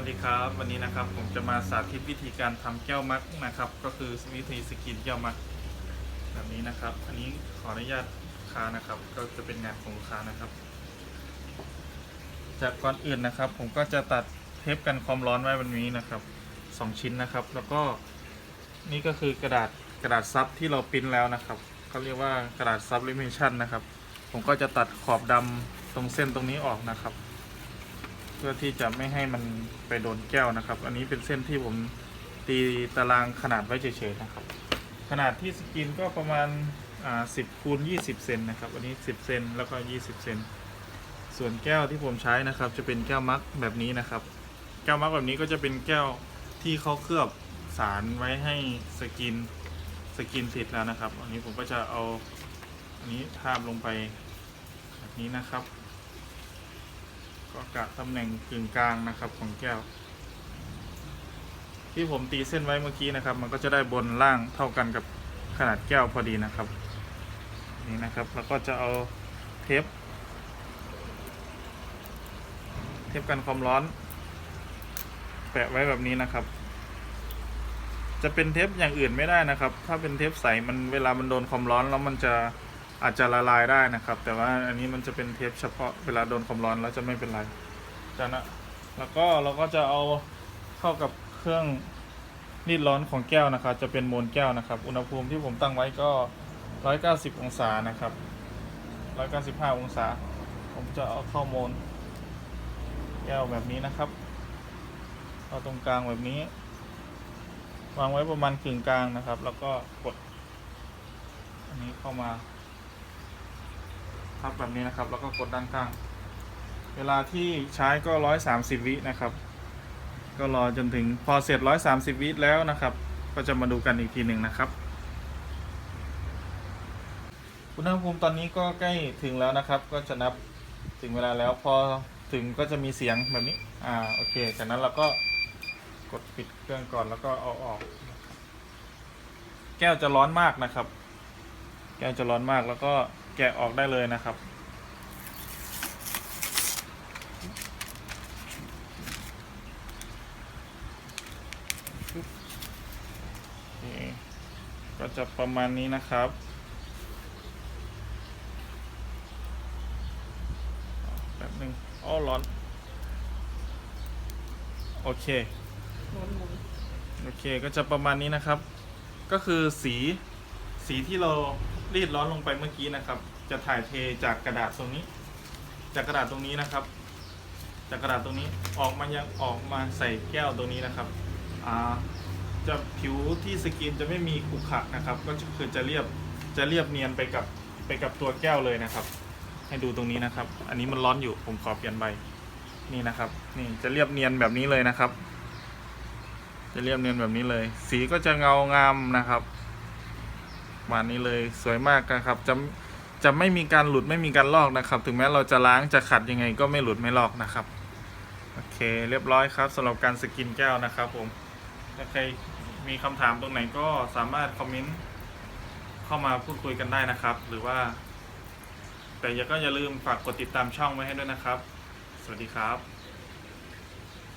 ัสดีครับ วันนี้นะครับผมจะมาสาธิตวิธีการทำแก้วมักนะครับ ก็คือวิธีสกินแก้วมักแบบนี้นะครับ อันนี้ขออนุญาตลูกค้านะครับ ก็จะเป็นงานของลูกค้านะครับ จากก่อนอื่นนะครับ ผมก็จะตัดเทปกันความร้อนไว้วันนี้นะครับสองชิ้นนะครับ แล้วก็นี่ก็คือกระดาษกระดาษซับที่เราปริ้นแล้วนะครับเขาเรียกว่ากระดาษซับลิมิชันนะครับ ผมก็จะตัดขอบดำตรงเส้นตรงนี้ออกนะครับ พื่อที่จะไม่ให้มันไปโดนแก้วนะครับ อันนี้เป็นเส้นที่ผมตีตารางขนาดไว้เฉยๆนะครับ ขนาดที่สกินก็ประมาณอ่า10คูณ20เซนนะครับ อันนี้10เซนแล้วก็20เซนส่วนแก้วที่ผมใช้นะครับ จะเป็นแก้วมักแบบนี้นะครับ แก้วมักแบบนี้ก็จะเป็นแก้วที่เขาเคลือบสารไว้ให้สกินสกินติดแล้วนะครับ อันนี้ผมก็จะเอาอันนี้ทาบลงไปแบบนี้นะครับ ก็กะตำแหน่งกึ่งกลางนะครับของแก้ว ที่ผมตีเส้นไว้เมื่อกี้นะครับ มันก็จะได้บนล่างเท่ากันกับขนาดแก้วพอดีนะครับ นี่นะครับแล้วก็จะเอาเทป เทปกันความร้อน แปะไว้แบบนี้นะครับ จะเป็นเทปอย่างอื่นไม่ได้นะครับ ถ้าเป็นเทปใสมันเวลามันโดนความร้อนแล้วมันจะ อาจจะละลายได้นะครับ แต่ว่าอันนี้มันจะเป็นเทปเฉพาะเวลาโดนความร้อนแล้วจะไม่เป็นไรจากนั้นแล้วก็เราก็จะเอาเข้ากับเครื่องรีดร้อนของแก้วนะครับ จะเป็นโมลแก้วนะครับ อุณหภูมิที่ผมตั้งไว้ก็ 190 องศานะครับ 195 องศา ผมจะเอาเข้าโมลแก้วแบบนี้นะครับเอาตรงกลางแบบนี้ วางไว้ประมาณกึ่งกลางนะครับ แล้วก็กด อันนี้เข้ามา พับแบบนี้นะครับ แล้วก็กดด้านข้าง เวลาที่ใช้ก็ร้อยสามสิบวินะครับ ก็รอจนถึงพอเสร็จร้อยสามสิบวิแล้วนะครับ ก็จะมาดูกันอีกทีหนึ่งนะครับอุณหภูมิตอนนี้ก็ใกล้ถึงแล้วนะครับ ก็จะนับถึงเวลาแล้วพอถึงก็จะมีเสียงแบบนี้ อ่า โอเค จากนั้นเราก็กดปิดเครื่องก่อนแล้วก็เอาออก แก้วจะร้อนมากนะครับ แก้วจะร้อนมากแล้วก็ กะออกได้เลยนะครับโอเคก็จะประมาณนี้นะครับแบบหนึ่งอ้อร้อน โอเคหมุนหมุนโอเค ก็จะประมาณนี้นะครับ ก็คือสี สีที่เรา รีดร้อนลงไปเมื่อกี้นะครับ จะถ่ายเทจากกระดาษตรงนี้ จากกระดาษตรงนี้นะครับ จากกระดาษตรงนี้ออกมายังออกมาใส่แก้วตรงนี้นะครับอ่าจะผิวที่สกินจะไม่มีขรุขระนะครับ ก็คือจะเรียบจะเรียบเนียนไปกับไปกับตัวแก้วเลยนะครับ ให้ดูตรงนี้นะครับ อันนี้มันร้อนอยู่ผมขอเปลี่ยนใบนี่นะครับ นี่จะเรียบเนียนแบบนี้เลยนะครับ จะเรียบเนียนแบบนี้เลย สีก็จะเงางามนะครับ ประมาณนี้เลยสวยมากนะครับจะจะไม่มีการหลุดไม่มีการลอกนะครับ ถึงแม้เราจะล้างจะขัดยังไงก็ไม่หลุดไม่ลอกนะครับโอเคเรียบร้อยครับสำหรับการสกินแก้วนะครับผมถ้าใครมีคำถามตรงไหนก็สามารถคอมเมนต์เข้ามาพูดคุยกันได้นะครับ หรือว่า แต่อย่าก็อย่าลืมฝากกดติดตามช่องไว้ให้ด้วยนะครับ สวัสดีครับ